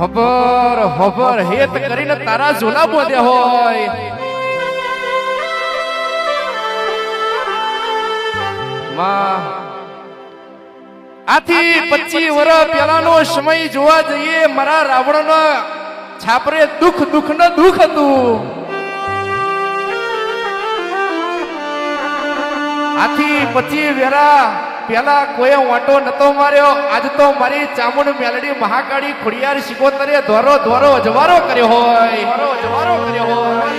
હબર હબર હેત કરીને તારા ઝોલા બોધ્યા હોય. માં, આથી પચીસ વર્ષ પહેલાનો સમય જોવા જઈએ, મારા રાવણના છાપરે દુઃખ દુઃખ ન દુઃખ હતું. આથી પચીસ વેરા પેલા કોઈ વાંટો નતો માર્યો. આજ તો મારી ચામુંડ મેલડી મહાકાળી ખુડિયાર શિકોતરે ધોરો ધોરો અજવારો કર્યો હોય. અજવારો કર્યો હોય.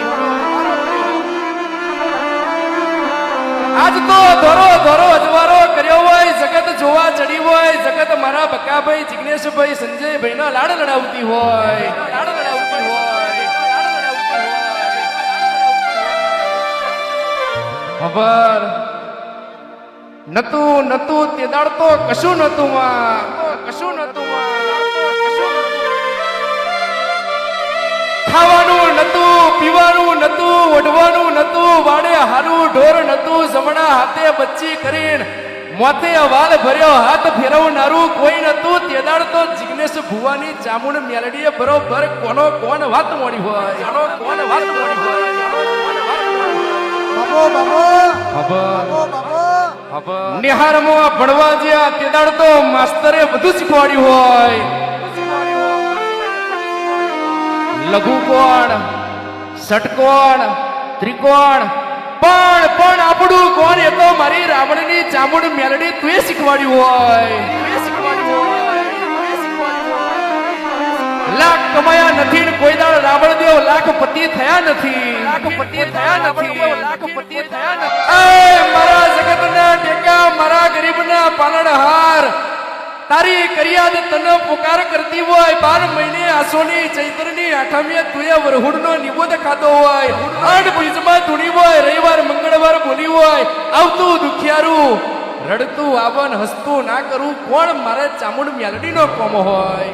આજ તો ધોરો ધોરો અજવારો કર્યો હોય. જગત જોવા ચડી હોય. જગત મારા બકાભાઈ, જિગ્નેશભાઈ સંજયભાઈ ના લાડ લડાવતી હોય. લાડ લડાવતી હોય. ખબર? નતું નતું, તે દાડ તો કશું નતું માં કશું નતું. ખાવાનું નતું, પીવાનું નતું ઓઢવાનું નતું, વાડે હારું ઢોર નતું, જમણા હાથે બચ્ચી કરીને મોતે વાલ ભર્યો, હાથ ફેરવનારું કોઈ નતું. તેદાડ તો જિગ્નેશ ભુવાની ચામુંડ મેલડીએ બરોબર કોનો કોણ વાત મોડી હોય? કોનો કોણ વાત મોડી હોય? નિહારમાં ભણવા જ્યાં તે દાડ તો માસ્તરે બધું શીખવાડ્યું હોય. લઘુ કોણ ષટકોણ ત્રિકોણ. પણ પણ આપણું કોણ એ તો મારી રાવણની ચામુંડ મેલડી તું શીખવાડ્યું હોય. લાખ કમાયા નથી ને કોઈ દાડ રાવણ દેવ લાખપતિ થયા નથી. લાખપતિ થયા નથી. લાખપતિ થયા નથી. મારા જગતના ટેકા મારા ગરીબના પાલનહાર. તારી કરિયાદ તને પુકાર કરતી હોય. બાર મહિને આસોની ચૈત્રની આઠમીએ તુએ વરહુડનો નિબોધ ખાધો હોય. આઠ બીજમાં ધૂણી હોય રવિવાર મંગળવાર બોલી હોય. આવતું દુખિયારું રડતું આવન હસતું ના કરું. કોણ મારે ચામુંડ નો કોમ હોય?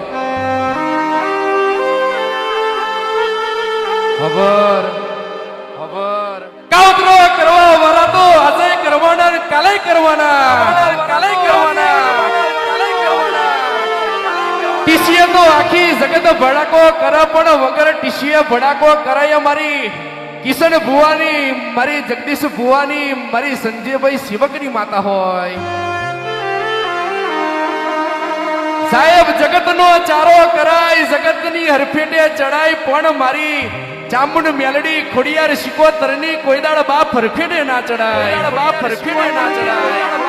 ખબર ખબર. કાવતરો કરવા વાળા તો આજે કરવાના કાલે કરવાના કાલે કરવાના ટીસીએ તો આખી જગત ભડાકો કરે, પણ વગર ટીસીએ ભડાકો કરાય મારી કિશન ભુવાની, મારી જગદીશ ભુવાની, મારી સંજયભાઈ શિવકની માતા હોય. સાહેબ, જગતનો ચારો કરાય, જગતની હરફેટે ચડાય, પણ મારી ચામુંડ મેલડી ખોડિયાર શિકોતરની કોઈ દાડ બાપ હરફેટે ના ચડાય. બાપ હરફેટે ના ચડાય.